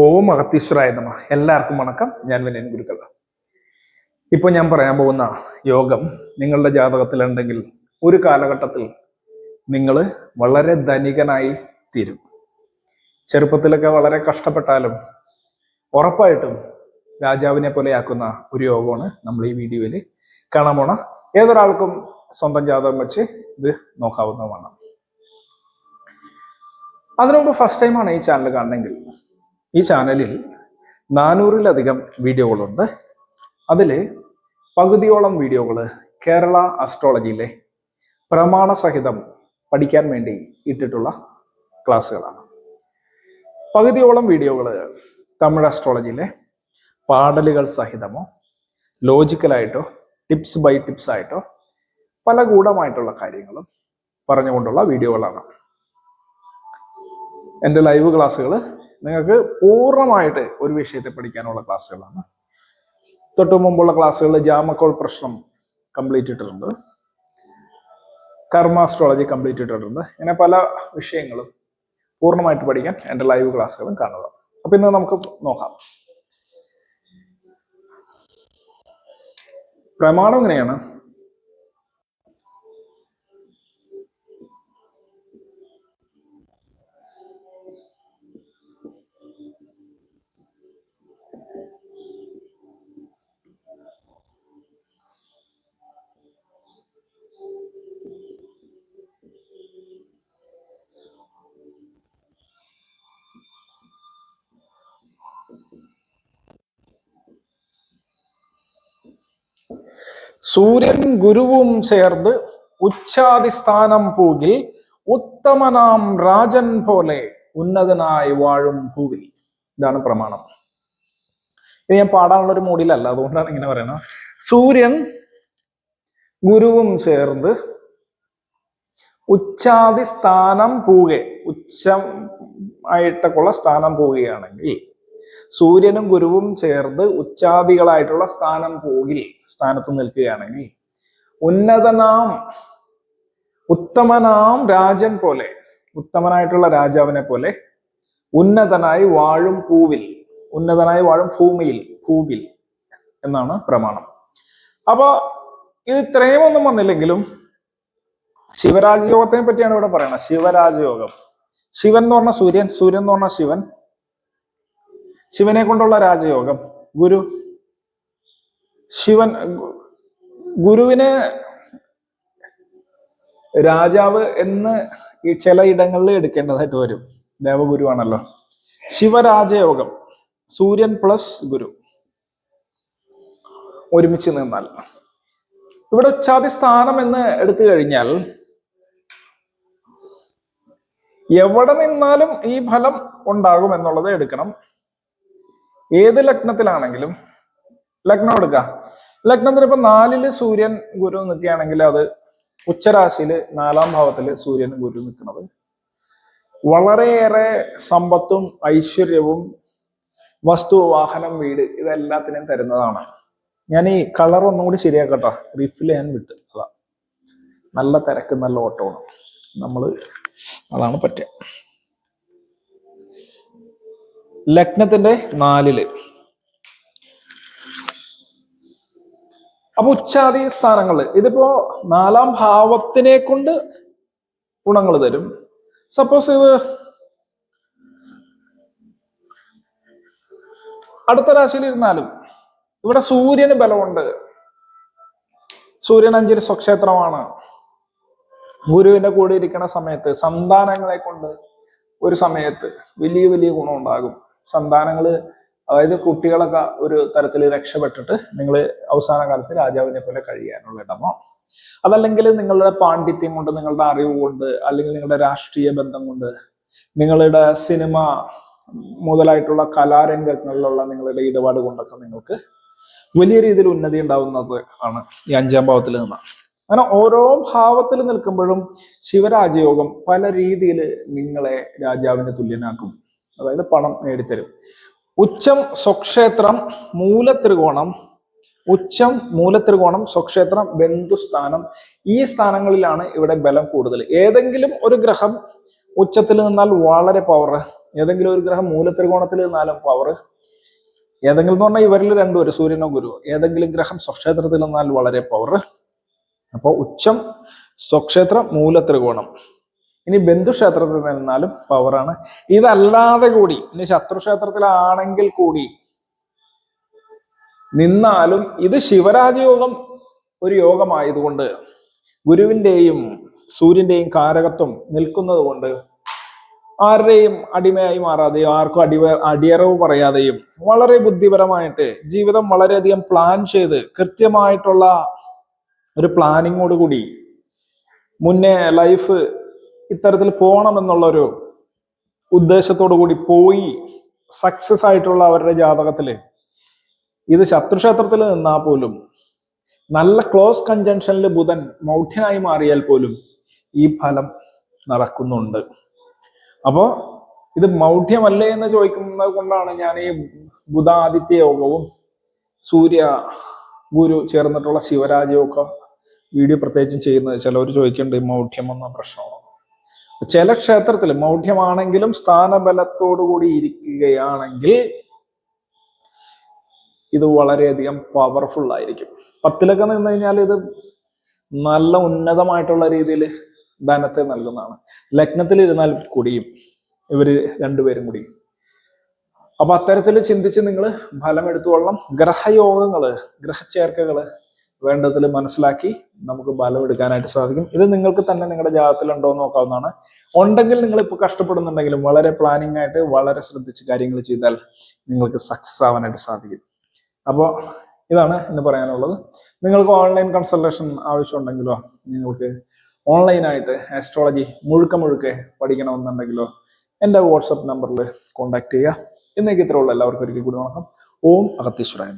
ഓം അഗത്തീശ്വരായ നമ. എല്ലാവർക്കും വണക്കം. ഞാൻ വിനയൻ ഗുരുക്കൾ ഇപ്പൊ ഞാൻ പറയാൻ പോകുന്ന യോഗം നിങ്ങളുടെ ജാതകത്തിലുണ്ടെങ്കിൽ ഒരു കാലഘട്ടത്തിൽ നിങ്ങൾ വളരെ ധനികനായി തീരും. ചെറുപ്പത്തിലൊക്കെ വളരെ കഷ്ടപ്പെട്ടാലും ഉറപ്പായിട്ടും രാജാവിനെ പോലെയാക്കുന്ന ഒരു യോഗമാണ് നമ്മൾ ഈ വീഡിയോയിൽ കാണാൻ പോണ. ഏതൊരാൾക്കും സ്വന്തം ജാതകം വെച്ച് ഇത് നോക്കാവുന്നതാണ്. അതിനു മുമ്പ് ഫസ്റ്റ് ടൈമാണ് ഈ ചാനൽ കാണണമെങ്കിൽ ഈ ചാനലിൽ നാനൂറിലധികം വീഡിയോകളുണ്ട്. അതിൽ പകുതിയോളം വീഡിയോകൾ കേരള അസ്ട്രോളജിയിലെ പ്രമാണസഹിതം പഠിക്കാൻ വേണ്ടി ഇട്ടിട്ടുള്ള ക്ലാസ്സുകളാണ്. പകുതിയോളം വീഡിയോകൾ തമിഴ് അസ്ട്രോളജിയിലെ പാടലുകൾ സഹിതമോ ലോജിക്കലായിട്ടോ ടിപ്സ് ബൈ ടിപ്സ് ആയിട്ടോ പല ഗൂഢമായിട്ടുള്ള കാര്യങ്ങളും പറഞ്ഞുകൊണ്ടുള്ള വീഡിയോകളാണ്. എന്റെ ലൈവ് ക്ലാസ്സുകൾ നിങ്ങൾക്ക് പൂർണമായിട്ട് ഒരു വിഷയത്തെ പഠിക്കാനുള്ള ക്ലാസ്സുകളാണ്. തൊട്ടു മുമ്പുള്ള ക്ലാസ്സുകളിൽ ജാമക്കോൾ പ്രശ്നം കംപ്ലീറ്റ് ഇട്ടിട്ടുണ്ട്. കർമ്മ അസ്ട്രോളജി കംപ്ലീറ്റ് ഇട്ടിട്ടുണ്ട്. ഇങ്ങനെ പല വിഷയങ്ങളും പൂർണമായിട്ട് പഠിക്കാൻ എന്റെ ലൈവ് ക്ലാസ്സുകളും കാണുക. അപ്പൊ ഇന്ന് നമുക്ക് നോക്കാം. പ്രമാണം ഇങ്ങനെയാണ് സൂര്യൻ ഗുരുവും ചേർന്ന് ഉച്ചാതിസ്ഥാനം പൂകിൽ ഉത്തമനാം രാജൻ പോലെ ഉന്നതനായി വാഴും ഭൂവിൽ. ഇതാണ് പ്രമാണം. ഇത് ഞാൻ പാടാനുള്ള ഒരു മൂഡിലല്ല അതുകൊണ്ടാണ് ഇങ്ങനെ പറയുന്നത്. സൂര്യൻ ഗുരുവും ചേർന്ന് ഉച്ചാതി സ്ഥാനം പൂകെ ഉച്ചം ആയിട്ടൊക്കെയുള്ള സ്ഥാനം പോവുകയാണെങ്കിൽ സൂര്യനും ഗുരുവും ചേർന്ന് ഉച്ചാദികളായിട്ടുള്ള സ്ഥാനം പോകിൽ സ്ഥാനത്ത് നിൽക്കുകയാണെങ്കിൽ ഉന്നതനാം ഉത്തമനാം രാജൻ പോലെ ഉത്തമനായിട്ടുള്ള രാജാവിനെ പോലെ ഉന്നതനായി വാഴും പൂവിൽ ഉന്നതനായി വാഴും ഭൂമിയിൽ ഭൂവിൽ എന്നാണ് പ്രമാണം. അപ്പൊ ഇത് ഇത്രയും ഒന്നും വന്നില്ലെങ്കിലും ശിവരാജയോഗത്തെ പറ്റിയാണ് ഇവിടെ പറയുന്നത് ശിവരാജയോഗം. ശിവൻ എന്ന് പറഞ്ഞ സൂര്യൻ സൂര്യൻ എന്ന് പറഞ്ഞ ശിവൻ ശിവനെ കൊണ്ടുള്ള രാജയോഗം. ഗുരു. ശിവൻ ഗുരുവിന് രാജാവ് എന്ന് ചില ഇടങ്ങളിൽ എടുക്കേണ്ടതായിട്ട് വരും. ദേവഗുരുവാണല്ലോ. ശിവരാജയോഗം. സൂര്യൻ പ്ലസ് ഗുരു. ഒരുമിച്ച് നിന്നാൽ. ഇവിടെ ഉച്ചാതി സ്ഥാനം എന്ന് എടുത്തു കഴിഞ്ഞാൽ എവിടെ നിന്നാലും ഈ ഫലം ഉണ്ടാകും എന്നുള്ളത് എടുക്കണം. ഏത് ലഗ്നത്തിലാണെങ്കിലും ലഗ്നം എടുക്ക. ലഗ്നത്തിന് ഇപ്പൊ നാലിൽ സൂര്യൻ ഗുരു നിൽക്കുകയാണെങ്കിൽ അത് ഉച്ചരാശിയിൽ നാലാം ഭാവത്തിൽ സൂര്യൻ ഗുരു നിൽക്കുന്നത്. വളരെയേറെ സമ്പത്തും ഐശ്വര്യവും വസ്തു വാഹനം വീട് ഇതെല്ലാത്തിനും തരുന്നതാണ്. ഞാൻ ഈ കളർ ഒന്നുകൂടി ശരിയാക്കട്ടോ. റിഫിൽ ഞാൻ വിട്ടു. അതാ. നല്ല തിരക്ക് നല്ല ഓട്ടമാണ്. നമ്മൾ അതാണ് പറ്റുക. ലഗ്നത്തിന്റെ നാലിൽ. അപ്പൊ ഉച്ചാതി സ്ഥാനങ്ങൾ. ഇതിപ്പോ നാലാം ഭാവത്തിനെ കൊണ്ട് ഗുണങ്ങൾ തരും. സപ്പോസ് ഇത് അടുത്ത രാശിയിൽ ഇരുന്നാലും ഇവിടെ സൂര്യന് ബലമുണ്ട്. സൂര്യൻ അഞ്ചിൽ സ്വക്ഷേത്രമാണ്. ഗുരുവിന്റെ കൂടെ ഇരിക്കുന്ന സമയത്ത് സന്താനങ്ങളെ കൊണ്ട് ഒരു സമയത്ത് വലിയ വലിയ ഗുണം ഉണ്ടാകും സന്താനങ്ങൾ അതായത് കുട്ടികളൊക്കെ ഒരു തരത്തിൽ രക്ഷപ്പെട്ടിട്ട് നിങ്ങൾ അവസാന കാലത്ത് രാജാവിനെ പോലെ കഴിയാനുള്ള ഇടമോ? അതല്ലെങ്കിൽ നിങ്ങളുടെ പാണ്ഡിത്യം കൊണ്ട് നിങ്ങളുടെ അറിവ് കൊണ്ട് അല്ലെങ്കിൽ നിങ്ങളുടെ രാഷ്ട്രീയ ബന്ധം കൊണ്ട് നിങ്ങളുടെ സിനിമ മുതലായിട്ടുള്ള കലാരംഗങ്ങളിലുള്ള നിങ്ങളുടെ ഇടപാട് കൊണ്ടൊക്കെ നിങ്ങൾക്ക് വലിയ രീതിയിൽ ഉന്നതി ഉണ്ടാവുന്നത് ആണ് ഈ അഞ്ചാം ഭാവത്തിൽ നിന്ന്. അങ്ങനെ ഓരോ ഭാവത്തിൽ നിൽക്കുമ്പോഴും ശിവരാജയോഗം പല രീതിയിൽ നിങ്ങളെ രാജാവിന് തുല്യനാക്കും. അതായത് പണം നേടിത്തരും. ഉച്ചം സ്വക്ഷേത്രം മൂലത്രികോണം ഉച്ചം മൂലത്രികോണം സ്വക്ഷേത്രം ബന്ധുസ്ഥാനം. ഈ സ്ഥാനങ്ങളിലാണ് ഇവിടെ ബലം കൂടുതൽ. ഏതെങ്കിലും ഒരു ഗ്രഹം ഉച്ചത്തിൽ നിന്നാൽ വളരെ പവർ ഏതെങ്കിലും ഒരു ഗ്രഹം മൂലത്രികോണത്തിൽ നിന്നാലും പവർ ഏതെങ്കിലും എന്ന് പറഞ്ഞാൽ ഇവരിൽ രണ്ടുപേരും സൂര്യനോ ഗുരു ഏതെങ്കിലും ഗ്രഹം സ്വക്ഷേത്രത്തിൽ നിന്നാൽ വളരെ പവർ അപ്പോൾ ഉച്ചം സ്വക്ഷേത്രം മൂലത്രികോണം. ഇനി ബന്ധുക്ഷേത്രത്തിൽ നിന്നാലും പവറാണ് ഇതല്ലാതെ കൂടി ഇനി ശത്രുക്ഷേത്രത്തിലാണെങ്കിൽ കൂടി നിന്നാലും ഇത് ശിവരാജയോഗം ഒരു യോഗമായതുകൊണ്ട് ഗുരുവിന്റെയും സൂര്യന്റെയും കാരകത്വം നിൽക്കുന്നത് കൊണ്ട് ആരുടെയും അടിമയായി മാറാതെയും ആർക്കും അടിവ അടിയറവ് പറയാതെയും വളരെ ബുദ്ധിപരമായിട്ട് ജീവിതം വളരെയധികം പ്ലാൻ ചെയ്ത് കൃത്യമായിട്ടുള്ള ഒരു പ്ലാനിങ്ങോട് കൂടി മുന്നേ ലൈഫ് ഇത്തരത്തിൽ പോകണം ഒരു ഉദ്ദേശത്തോടു കൂടി പോയി സക്സസ് ആയിട്ടുള്ള അവരുടെ ജാതകത്തിൽ ഇത് ശത്രുക്ഷേത്രത്തിൽ നിന്നാൽ പോലും നല്ല ക്ലോസ് കൺജങ്ഷനിൽ ബുധൻ മൗഢ്യനായി മാറിയാൽ പോലും ഈ ഫലം നടക്കുന്നുണ്ട്. അപ്പോ ഇത് മൗഢ്യമല്ലേ എന്ന് ചോദിക്കുന്നത് കൊണ്ടാണ് ഞാൻ ഈ ബുധാദിത്യ യോഗവും സൂര്യ ഗുരു ചേർന്നിട്ടുള്ള ശിവരാജയൊക്കെ വീഡിയോ പ്രത്യേകിച്ചും ചെയ്യുന്നത്. ചിലവർ ചോദിക്കുന്നുണ്ട് ഈ മൗഢ്യം എന്ന പ്രശ്നമാണ്? ചില ക്ഷേത്രത്തിൽ മൗഢ്യമാണെങ്കിലും സ്ഥാനബലത്തോടു കൂടി ഇരിക്കുകയാണെങ്കിൽ ഇത് വളരെയധികം പവർഫുൾ ആയിരിക്കും. പത്തിലൊക്കെ നിന്ന് കഴിഞ്ഞാൽ ഇത് നല്ല ഉന്നതമായിട്ടുള്ള രീതിയിൽ ധനത്തെ നൽകുന്നതാണ്. ലഗ്നത്തിൽ ഇരുന്നാൽ കൂടിയും. ഇവർ രണ്ടുപേരും കൂടി അപ്പൊ അത്തരത്തിൽ ചിന്തിച്ച് നിങ്ങൾ ഫലം എടുത്തുകൊള്ളണം ഗ്രഹയോഗങ്ങൾ ഗ്രഹചേർക്കകൾ വേണ്ടതിൽ മനസ്സിലാക്കി നമുക്ക് ബലം എടുക്കാനായിട്ട് സാധിക്കും. ഇത് നിങ്ങൾക്ക് തന്നെ നിങ്ങളുടെ ജാതത്തിൽ ഉണ്ടോ എന്ന് നോക്കാവുന്നതാണ്. ഉണ്ടെങ്കിൽ നിങ്ങൾ ഇപ്പോൾ കഷ്ടപ്പെടുന്നുണ്ടെങ്കിലും വളരെ പ്ലാനിങ് ആയിട്ട് വളരെ ശ്രദ്ധിച്ച് കാര്യങ്ങൾ ചെയ്താൽ നിങ്ങൾക്ക് സക്സസ് ആവാനായിട്ട് സാധിക്കും. അപ്പോൾ ഇതാണ് ഇന്ന് പറയാനുള്ളത്. നിങ്ങൾക്ക് ഓൺലൈൻ കൺസൾട്ടേഷൻ ആവശ്യമുണ്ടെങ്കിലോ നിങ്ങൾക്ക് ഓൺലൈനായിട്ട് ആസ്ട്രോളജി മുഴുക്ക മുഴുക്കെ പഠിക്കണമെന്നുണ്ടെങ്കിലോ എന്റെ വാട്സപ്പ് നമ്പറിൽ കോൺടാക്ട് ചെയ്യുക. ഇന്നേക്ക് ഇത്രയുള്ള എല്ലാവർക്കും ഒരിക്കൽ കൂടി വണക്കം. ഓം അഗത്തീശ്വരായ